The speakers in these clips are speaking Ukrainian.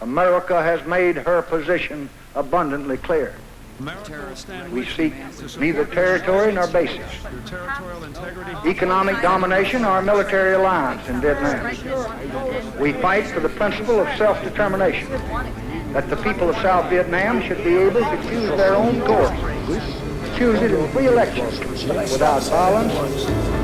America has made her position abundantly clear. We seek neither territory nor bases, economic domination, or military alliance in Vietnam. We fight for the principle of self-determination, that the people of South Vietnam should be able to choose their own course, choose it in free elections without violence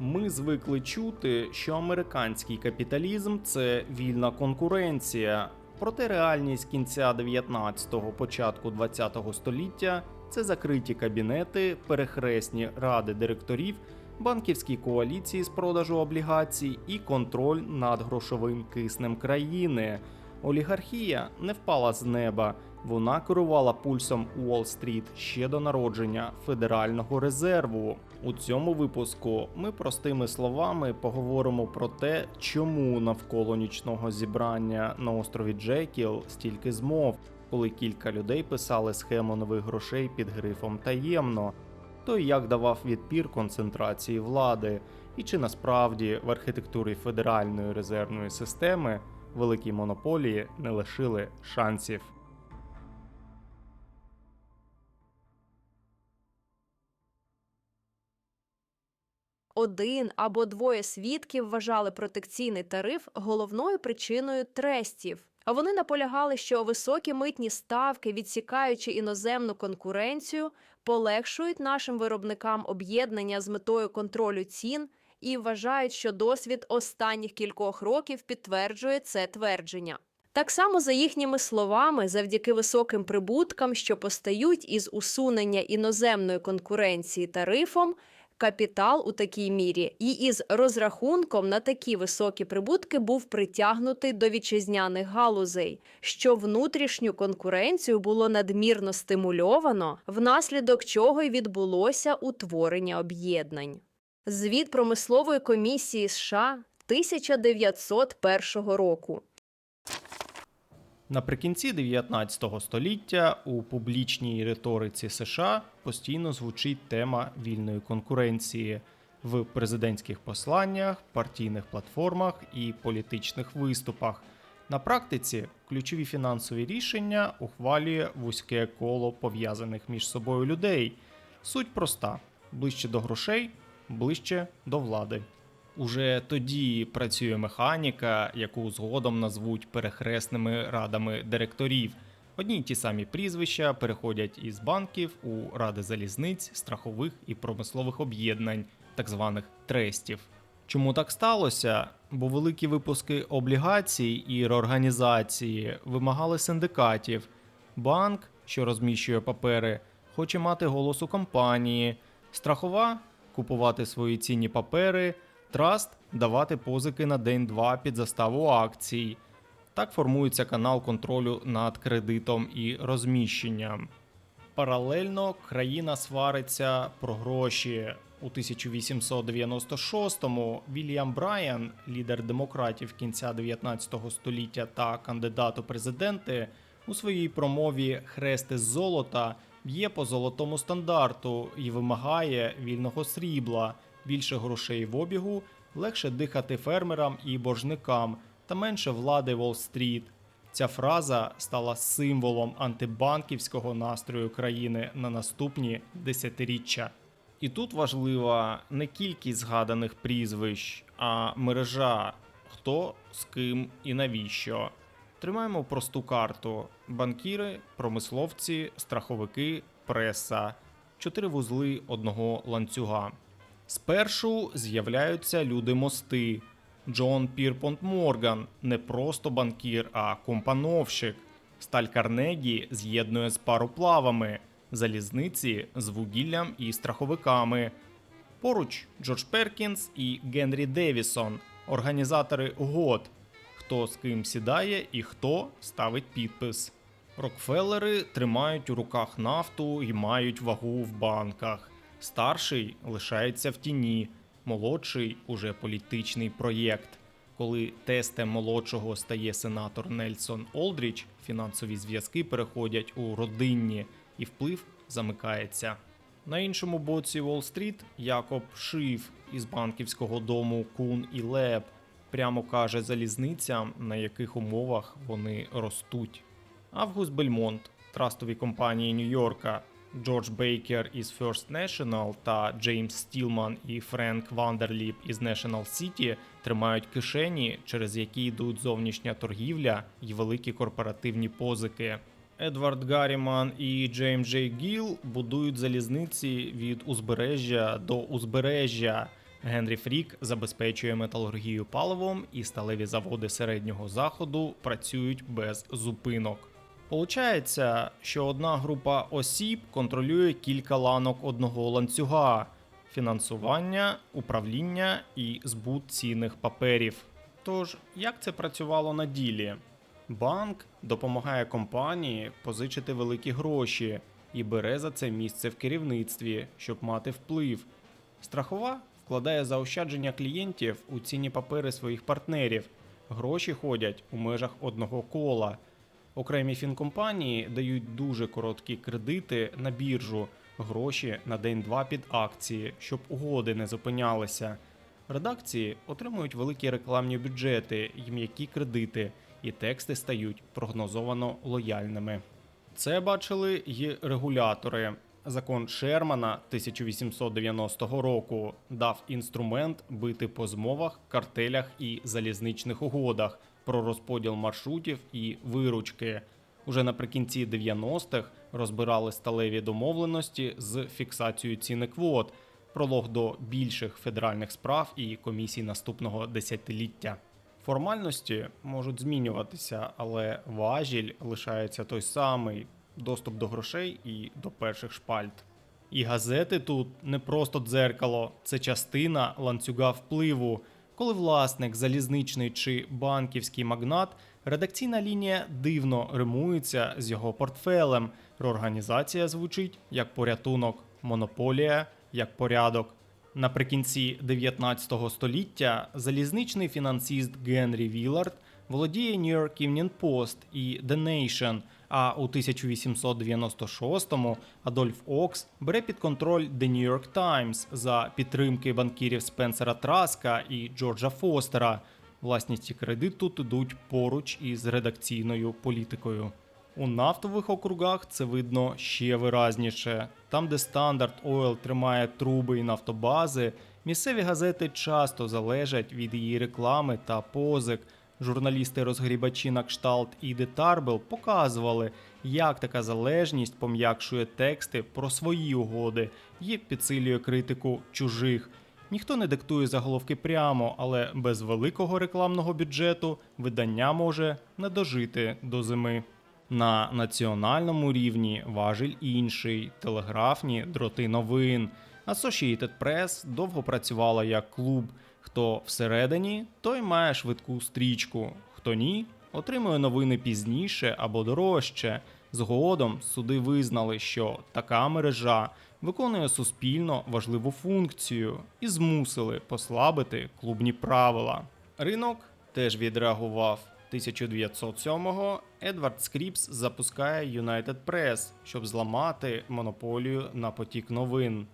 Ми звикли чути, що американський капіталізм це вільна конкуренція. Проте реальність кінця 19-го, початку 20-го століття це закриті кабінети, перехресні ради директорів, банківські коаліції з продажу облігацій і контроль над грошовим киснем країни. Олігархія не впала з неба, вона керувала пульсом Уолл-стріт ще до народження Федерального резерву. У цьому випуску ми простими словами поговоримо про те, чому навколо нічного зібрання на острові Джекіл стільки змов, коли кілька людей писали схему нових грошей під грифом таємно. То як давав відпір концентрації влади, і чи насправді в архітектурі федеральної резервної системи великі монополії не лишили шансів. Один або двоє свідків вважали протекційний тариф головною причиною трестів. А вони наполягали, що високі митні ставки, відсікаючи іноземну конкуренцію, полегшують нашим виробникам об'єднання з метою контролю цін і вважають, що досвід останніх кількох років підтверджує це твердження. Так само, за їхніми словами, завдяки високим прибуткам, що постають із усунення іноземної конкуренції тарифом, капітал у такій мірі і із розрахунком на такі високі прибутки був притягнутий до вітчизняних галузей, що внутрішню конкуренцію було надмірно стимульовано, внаслідок чого й відбулося утворення об'єднань. Звіт промислової комісії США 1901 року. Наприкінці 19 століття у публічній риториці США постійно звучить тема вільної конкуренції в президентських посланнях, партійних платформах і політичних виступах. На практиці ключові фінансові рішення ухвалює вузьке коло пов'язаних між собою людей. Суть проста: ближче до грошей, ближче до влади. Уже тоді працює механіка, яку згодом назвуть перехресними радами директорів. Одні й ті самі прізвища переходять із банків у ради залізниць, страхових і промислових об'єднань, так званих трестів. Чому так сталося? Бо великі випуски облігацій і реорганізації вимагали синдикатів. Банк, що розміщує папери, хоче мати голос у компанії, страхова купувати свої цінні папери. Траст давати позики на день-два під заставу акцій. Так формується канал контролю над кредитом і розміщенням. Паралельно країна свариться про гроші. У 1896-му Вільям Брайан, лідер демократів кінця 19 століття та кандидат у президенти, у своїй промові Хрести золота б'є по золотому стандарту і вимагає вільного срібла, більше грошей в обігу, легше дихати фермерам і боржникам та менше влади Уолл-стріт. Ця фраза стала символом антибанківського настрою країни на наступні десятиріччя. І тут важлива не кількість згаданих прізвищ, а мережа хто з ким і навіщо. Тримаємо просту карту: банкіри, промисловці, страховики, преса, чотири вузли одного ланцюга. Спершу з'являються люди мости. Джон Пірпонт Морган не просто банкір, а компановщик. Сталь Карнегі з'єднує з пароплавами, залізниці з вугіллям і страховиками. Поруч Джордж Перкінс і Генрі Девісон, організатори угод. хто з ким сідає і хто ставить підпис. Рокфеллери тримають у руках нафту і мають вагу в банках. Старший лишається в тіні, молодший уже політичний проєкт. Коли тестем молодшого стає сенатор Нельсон Олдріч, фінансові зв'язки переходять у родинні і вплив замикається. На іншому боці Уолл-стріт Якоб Шиф із банківського дому Кун і Леб прямо каже залізницям, на яких умовах вони ростуть. Август Бельмонт, трастові компанії Нью-Йорка, Джордж Бейкер із First National та Джеймс Стілман і Френк Вандерліп із National City тримають кишені, через які йдуть зовнішня торгівля і великі корпоративні позики. Едвард Гарріман і Джеймс Джей Гіл будують залізниці від узбережжя до узбережжя. Генрі Фрік забезпечує металургію паливом, і сталеві заводи середнього заходу працюють без зупинок. Получається, що одна група осіб контролює кілька ланок одного ланцюга: фінансування, управління і збут цінних паперів. Тож, як це працювало на ділі? Банк допомагає компанії позичити великі гроші і бере за це місце в керівництві, щоб мати вплив. Страхова вкладає заощадження клієнтів у цінні папери своїх партнерів. Гроші ходять у межах одного кола. Окремі фінкомпанії дають дуже короткі кредити на біржу, гроші на день-два під акції, щоб угоди не зупинялися. Редакції отримують великі рекламні бюджети і м'які кредити, і тексти стають прогнозовано лояльними. Це бачили й регулятори. Закон Шермана 1890 року дав інструмент бити по змовах, картелях і залізничних угодах про розподіл маршрутів і виручки. Уже наприкінці 90-х розбирали сталеві домовленості з фіксацією ціни квот, пролог до більших федеральних справ і комісій наступного десятиліття. Формальності можуть змінюватися, але важіль лишається той самий доступ до грошей і до перших шпальт. І газети тут не просто дзеркало, це частина ланцюга впливу. Коли власник, залізничний чи банківський магнат, редакційна лінія дивно римується з його портфелем. Реорганізація звучить як порятунок, монополія як порядок. Наприкінці 19 століття залізничний фінансист Генрі Вілард володіє New York Evening Post і The Nation, а у 1896-му Адольф Окс бере під контроль The New York Times за підтримки банкірів Спенсера Траска і Джорджа Фостера. Власність і кредит тут ідуть поруч із редакційною політикою. У нафтових округах це видно ще виразніше. Там, де Standard Oil тримає труби і нафтобази, місцеві газети часто залежать від її реклами та позик. Журналісти-розгрібачі на кшталт Іди Тарбел показували, як така залежність пом'якшує тексти про свої угоди і підсилює критику чужих. Ніхто не диктує заголовки прямо, але без великого рекламного бюджету видання може не дожити до зими. На національному рівні важіль інший телеграфні дроти новин. Associated Press довго працювала як клуб. Хто всередині, той має швидку стрічку. Хто ні, отримує новини пізніше або дорожче. Згодом суди визнали, що така мережа виконує суспільно важливу функцію і змусили послабити клубні правила. Ринок теж відреагував. 1907-го Едвард Скріпс запускає United Press, щоб зламати монополію на потік новин.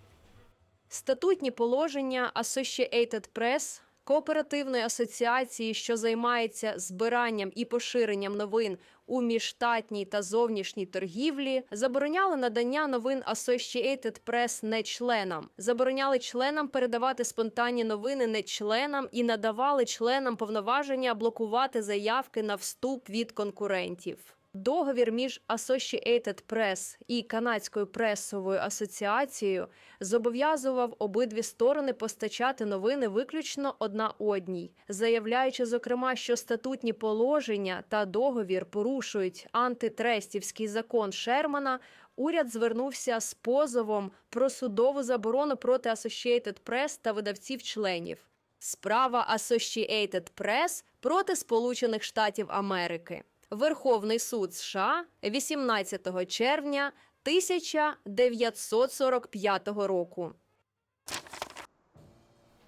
Статутні положення Associated Press, кооперативної асоціації, що займається збиранням і поширенням новин у міжштатній та зовнішній торгівлі, забороняли надання новин Associated Press не членам, забороняли членам передавати спонтанні новини не членам і надавали членам повноваження блокувати заявки на вступ від конкурентів. Договір між Associated Press і Канадською пресовою асоціацією зобов'язував обидві сторони постачати новини виключно одна одній, заявляючи, зокрема, що статутні положення та договір порушують антитрестівський закон Шермана. Уряд звернувся з позовом про судову заборону проти Associated Press та видавців-членів. Справа Associated Press проти Сполучених Штатів Америки. Верховний суд США 18 червня 1945 року.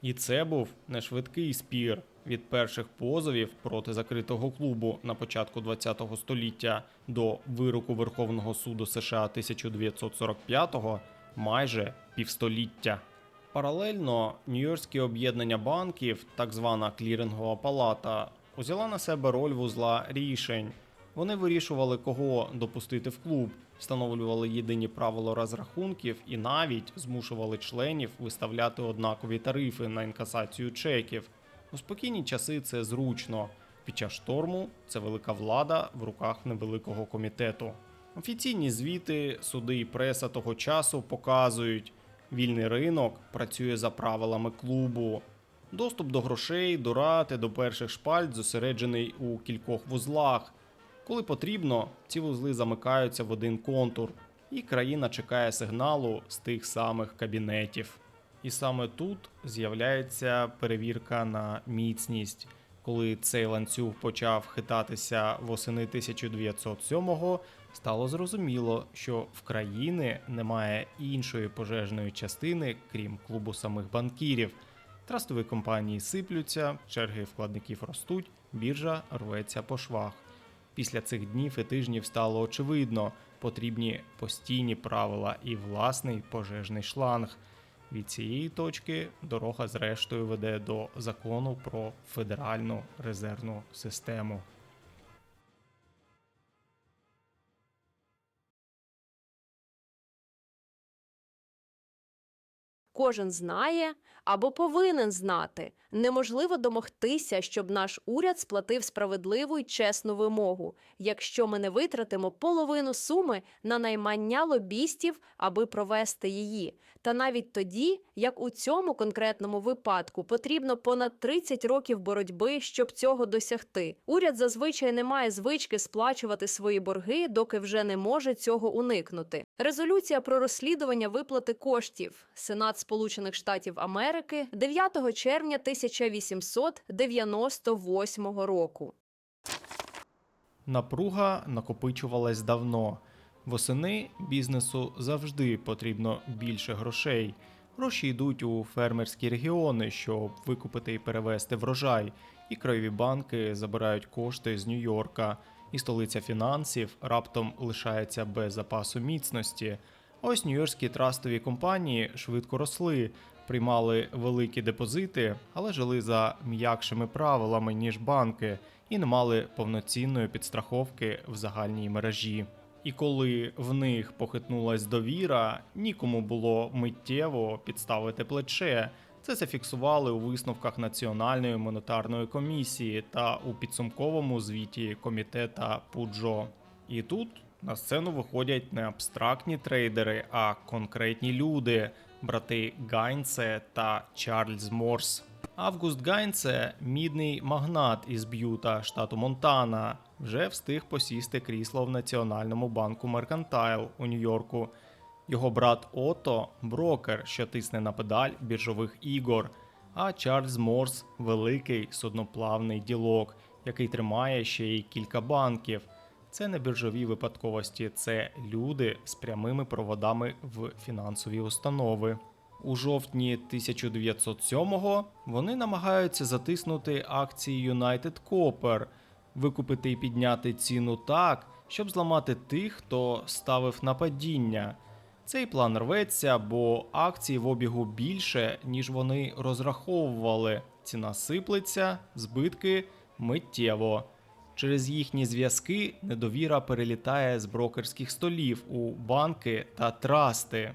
І це був не швидкий спір від перших позовів проти закритого клубу на початку ХХ століття до вироку Верховного суду США 1945-го майже півстоліття. Паралельно Нью-Йоркське об'єднання банків, так звана клірингова палата, узяла на себе роль вузла рішень. Вони вирішували, кого допустити в клуб, встановлювали єдині правила розрахунків і навіть змушували членів виставляти однакові тарифи на інкасацію чеків. У спокійні часи це зручно. Під час шторму це велика влада в руках невеликого комітету. Офіційні звіти, суди і преса того часу показують, вільний ринок працює за правилами клубу. Доступ до грошей, до рати, до перших шпальт зосереджений у кількох вузлах. Коли потрібно, ці вузли замикаються в один контур, і країна чекає сигналу з тих самих кабінетів. І саме тут з'являється перевірка на міцність. Коли цей ланцюг почав хитатися восени 1907-го, стало зрозуміло, що в країни немає іншої пожежної частини, крім клубу самих банкірів. Трастові компанії сиплються, черги вкладників ростуть, біржа рветься по швах. Після цих днів і тижнів стало очевидно, потрібні постійні правила і власний пожежний шланг. Від цієї точки дорога зрештою веде до закону про федеральну резервну систему. Кожен знає або повинен знати. Неможливо домогтися, щоб наш уряд сплатив справедливу й чесну вимогу, якщо ми не витратимо половину суми на наймання лобістів, аби провести її. Та навіть тоді, як у цьому конкретному випадку, потрібно понад 30 років боротьби, щоб цього досягти. Уряд зазвичай не має звички сплачувати свої борги, доки вже не може цього уникнути. Резолюція про розслідування виплати коштів. Сенат Сполучених Штатів Америки 9 червня 1898 року. Напруга накопичувалась давно. Восени бізнесу завжди потрібно більше грошей. Гроші йдуть у фермерські регіони, щоб викупити і перевести врожай, і краєві банки забирають кошти з Нью-Йорка, і столиця фінансів раптом лишається без запасу міцності. Ось нью-йоркські трастові компанії швидко росли, приймали великі депозити, але жили за м'якшими правилами, ніж банки, і не мали повноцінної підстраховки в загальній мережі. І коли в них похитнулась довіра, нікому було миттєво підставити плече. Це зафіксували у висновках Національної монетарної комісії та у підсумковому звіті комітета Пуджо. І тут на сцену виходять не абстрактні трейдери, а конкретні люди, брати Гайнце та Чарльз Морс. Август Гайнце, мідний магнат із Б'юта, штату Монтана, вже встиг посісти крісло в Національному банку Меркантайл у Нью-Йорку. Його брат Ото брокер, що тисне на педаль біржових ігор. А Чарльз Морс великий судноплавний ділок, який тримає ще й кілька банків. Це не біржові випадковості, це люди з прямими проводами в фінансові установи. У жовтні 1907-го вони намагаються затиснути акції United Copper, викупити і підняти ціну так, щоб зламати тих, хто ставив на падіння. Цей план рветься, бо акцій в обігу більше, ніж вони розраховували. Ціна сиплеться, збитки миттєво. Через їхні зв'язки недовіра перелітає з брокерських столів у банки та трасти.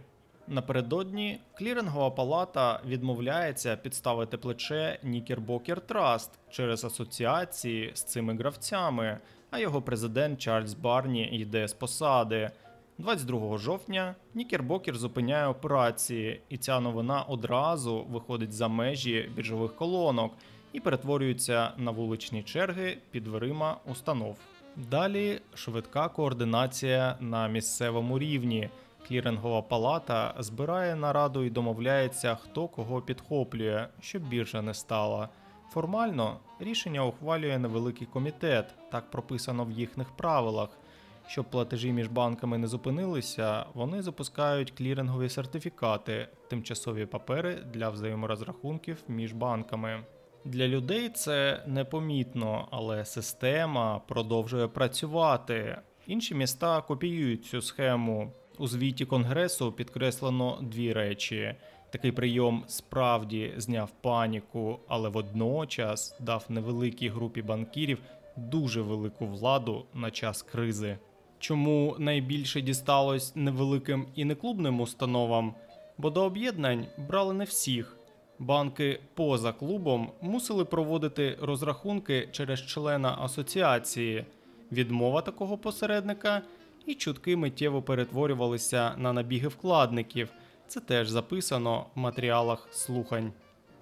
Напередодні клірингова палата відмовляється підставити плече Нікербокер Траст через асоціації з цими гравцями, а його президент Чарльз Барні йде з посади. 22 жовтня Нікербокер зупиняє операції, і ця новина одразу виходить за межі біржових колонок і перетворюється на вуличні черги під дверима установ. Далі швидка координація на місцевому рівні. Клірингова палата збирає нараду і домовляється, хто кого підхоплює, щоб біржа не стала. Формально рішення ухвалює невеликий комітет, так прописано в їхніх правилах. Щоб платежі між банками не зупинилися, вони запускають клірингові сертифікати, тимчасові папери для взаєморозрахунків між банками. Для людей це непомітно, але система продовжує працювати. Інші міста копіюють цю схему. У звіті конгресу підкреслено дві речі. Такий прийом справді зняв паніку, але водночас дав невеликій групі банкірів дуже велику владу на час кризи. Чому найбільше дісталось невеликим і неклубним установам? Бо до об'єднань брали не всіх. Банки поза клубом мусили проводити розрахунки через члена асоціації. Відмова такого посередника і чутки миттєво перетворювалися на набіги вкладників. Це теж записано в матеріалах слухань.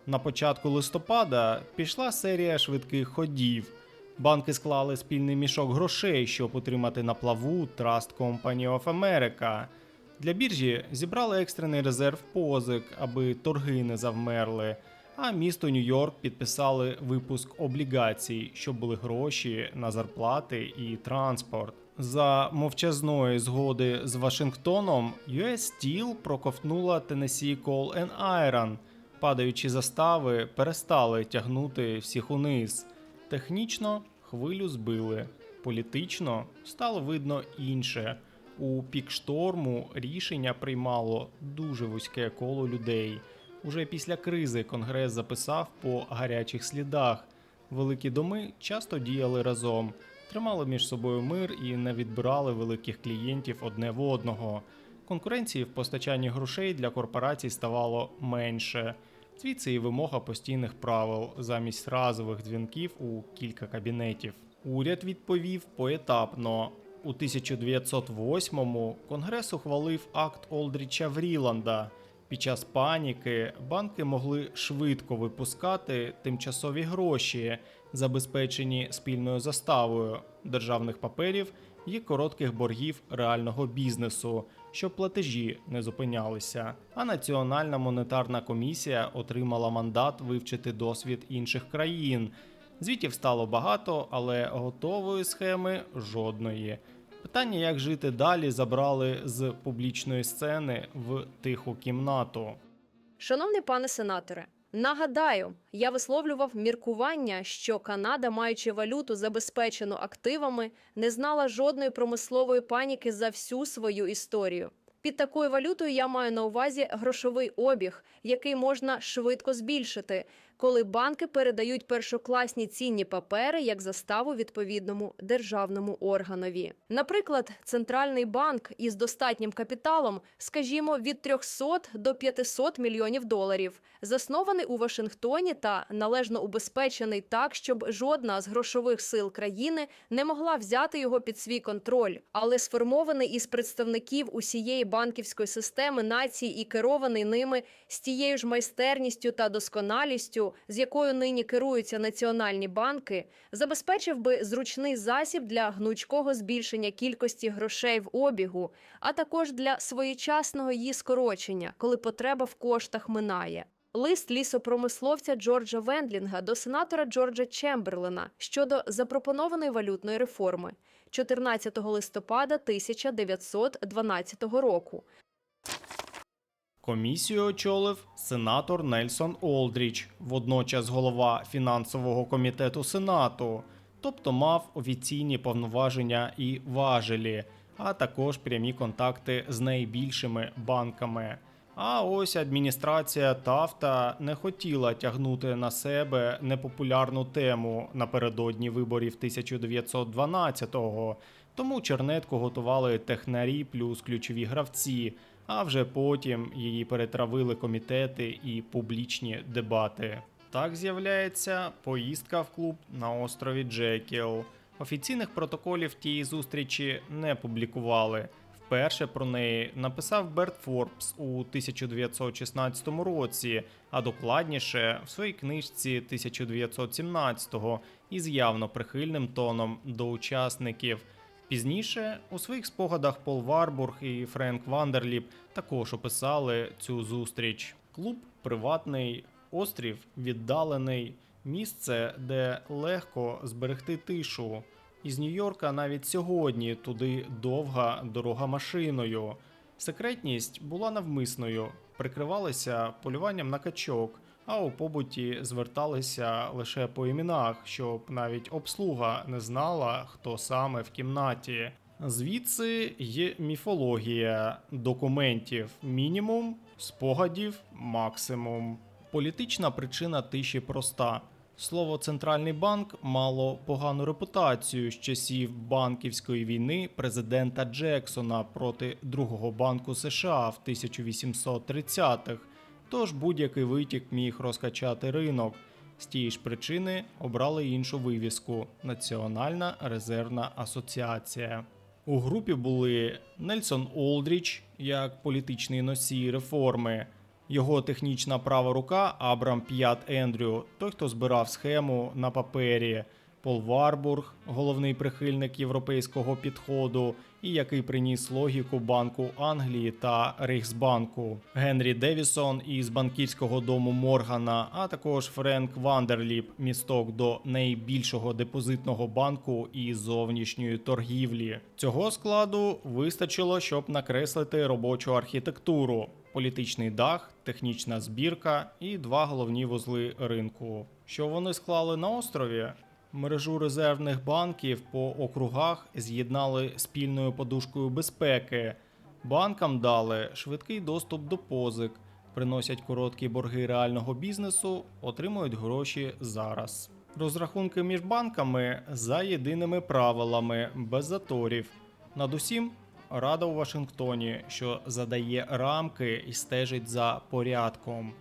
На початку листопада пішла серія швидких ходів. Банки склали спільний мішок грошей, щоб утримати на плаву Trust Company of America. Для біржі зібрали екстрений резерв позик, аби торги не завмерли. А місто Нью-Йорк підписали випуск облігацій, щоб були гроші на зарплати і транспорт. За мовчазної згоди з Вашингтоном US Steel проковтнула Tennessee Coal and Iron. Падаючі застави перестали тягнути всіх униз. Технічно хвилю збили, політично стало видно інше. У пік шторму рішення приймало дуже вузьке коло людей. Уже після кризи Конгрес записав по гарячих слідах. Великі доми часто діяли разом, тримали між собою мир і не відбирали великих клієнтів одне в одного. Конкуренції в постачанні грошей для корпорацій ставало менше. Звідси і вимога постійних правил замість разових дзвінків у кілька кабінетів. Уряд відповів поетапно. У 1908-му Конгрес ухвалив акт Олдріча Вріланда. Під час паніки банки могли швидко випускати тимчасові гроші, забезпечені спільною заставою державних паперів і коротких боргів реального бізнесу, щоб платежі не зупинялися. А Національна монетарна комісія отримала мандат вивчити досвід інших країн. Звітів стало багато, але готової схеми жодної. Питання, як жити далі, забрали з публічної сцени в тиху кімнату. Шановний пане сенаторе, нагадаю, я висловлював міркування, що Канада, маючи валюту забезпечену активами, не знала жодної промислової паніки за всю свою історію. Під такою валютою я маю на увазі грошовий обіг, який можна швидко збільшити, коли банки передають першокласні цінні папери як заставу відповідному державному органові. Наприклад, центральний банк із достатнім капіталом, скажімо, від 300 до 500 мільйонів доларів, заснований у Вашингтоні та належно убезпечений так, щоб жодна з грошових сил країни не могла взяти його під свій контроль, але сформований із представників усієї банківської системи нації і керований ними з тією ж майстерністю та досконалістю, з якою нині керуються національні банки, забезпечив би зручний засіб для гнучкого збільшення кількості грошей в обігу, а також для своєчасного її скорочення, коли потреба в коштах минає. Лист лісопромисловця Джорджа Вендлінга до сенатора Джорджа Чемберлена щодо запропонованої валютної реформи 14 листопада 1912 року. Комісію очолив сенатор Нельсон Олдріч, водночас голова фінансового комітету Сенату, тобто мав офіційні повноваження і важелі, а також прямі контакти з найбільшими банками. А ось адміністрація Тафта не хотіла тягнути на себе непопулярну тему напередодні виборів 1912-го, тому чернетку готували технарі плюс ключові гравці, а вже потім її перетравили комітети і публічні дебати. Так з'являється поїздка в клуб на острові Джекіл. Офіційних протоколів тієї зустрічі не публікували. Вперше про неї написав Берт Форбс у 1916 році, а докладніше в своїй книжці 1917-го із явно прихильним тоном до учасників. Пізніше у своїх спогадах Пол Варбург і Френк Вандерліп також описали цю зустріч. Клуб приватний, острів віддалений, місце, де легко зберегти тишу. Із Нью-Йорка навіть сьогодні туди довга дорога машиною. Секретність була навмисною, прикривалися полюванням на качок, а у побуті зверталися лише по іменах, щоб навіть обслуга не знала, хто саме в кімнаті. Звідси є міфологія документів мінімум, спогадів максимум. Політична причина тиші проста. Слово центральний банк мало погану репутацію з часів банківської війни президента Джексона проти другого банку США в 1830-х. Тож будь-який витік міг розкачати ринок. З тієї ж причини обрали іншу вивіску Національна резервна асоціація. У групі були Нельсон Олдріч як політичний носій реформи, його технічна права рука Абрам П'ят Ендрю, той, хто збирав схему на папері, Пол Варбург, головний прихильник європейського підходу, і який приніс логіку Банку Англії та Рейхсбанку, Генрі Девісон із банківського дому Моргана, а також Френк Вандерліп, місток до найбільшого депозитного банку і зовнішньої торгівлі. Цього складу вистачило, щоб накреслити робочу архітектуру політичний дах, технічна збірка і два головні вузли ринку. Що вони склали на острові? Мережу резервних банків по округах з'єднали спільною подушкою безпеки. Банкам дали швидкий доступ до позик, приносять короткі борги реального бізнесу, отримують гроші зараз. Розрахунки між банками за єдиними правилами, без заторів. Над усім Рада у Вашингтоні, що задає рамки і стежить за порядком.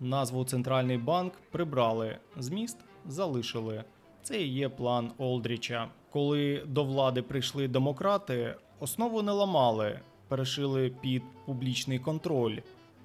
Назву Центральний банк прибрали, зміст залишили. Це і є план Олдріча. Коли до влади прийшли демократи, основу не ламали, перешили під публічний контроль.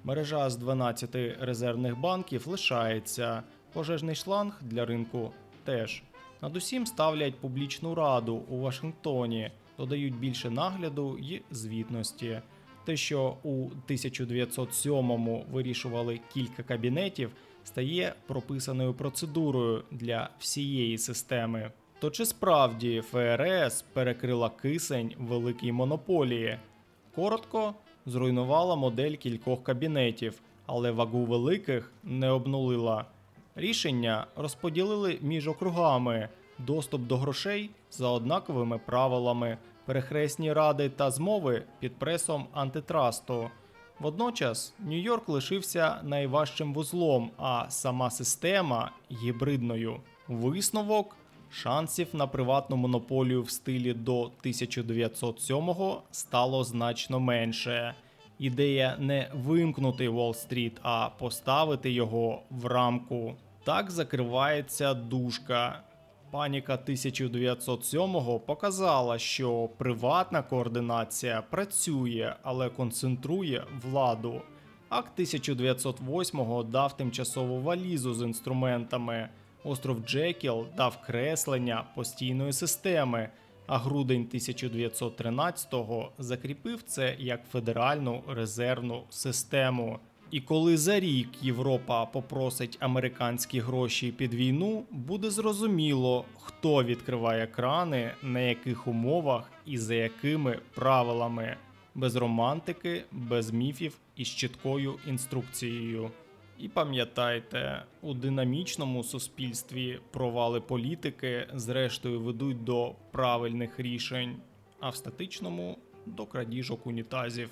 Мережа з 12 резервних банків лишається, пожежний шланг для ринку теж. Над усім ставлять публічну раду у Вашингтоні, додають більше нагляду і звітності. Те, що у 1907-му вирішували кілька кабінетів, стає прописаною процедурою для всієї системи. То чи справді ФРС перекрила кисень великій монополії? Коротко, зруйнувала модель кількох кабінетів, але вагу великих не обнулила. Рішення розподілили між округами, доступ до грошей за однаковими правилами, перехресні ради та змови під пресом антитрасту. Водночас Нью-Йорк лишився найважчим вузлом, а сама система гібридною. Висновок шансів на приватну монополію в стилі до 1907-го стало значно менше. Ідея не вимкнути Уолл-стріт, а поставити його в рамку. Так закривається дужка. Паніка 1907-го показала, що приватна координація працює, але концентрує владу. Акт 1908-го дав тимчасову валізу з інструментами. Остров Джекіл дав креслення постійної системи, а грудень 1913-го закріпив це як федеральну резервну систему. І коли за рік Європа попросить американські гроші під війну, буде зрозуміло, хто відкриває крани, на яких умовах і за якими правилами, без романтики, без міфів і з чіткою інструкцією. І пам'ятайте, у динамічному суспільстві провали політики зрештою ведуть до правильних рішень, а в статичному до крадіжок унітазів.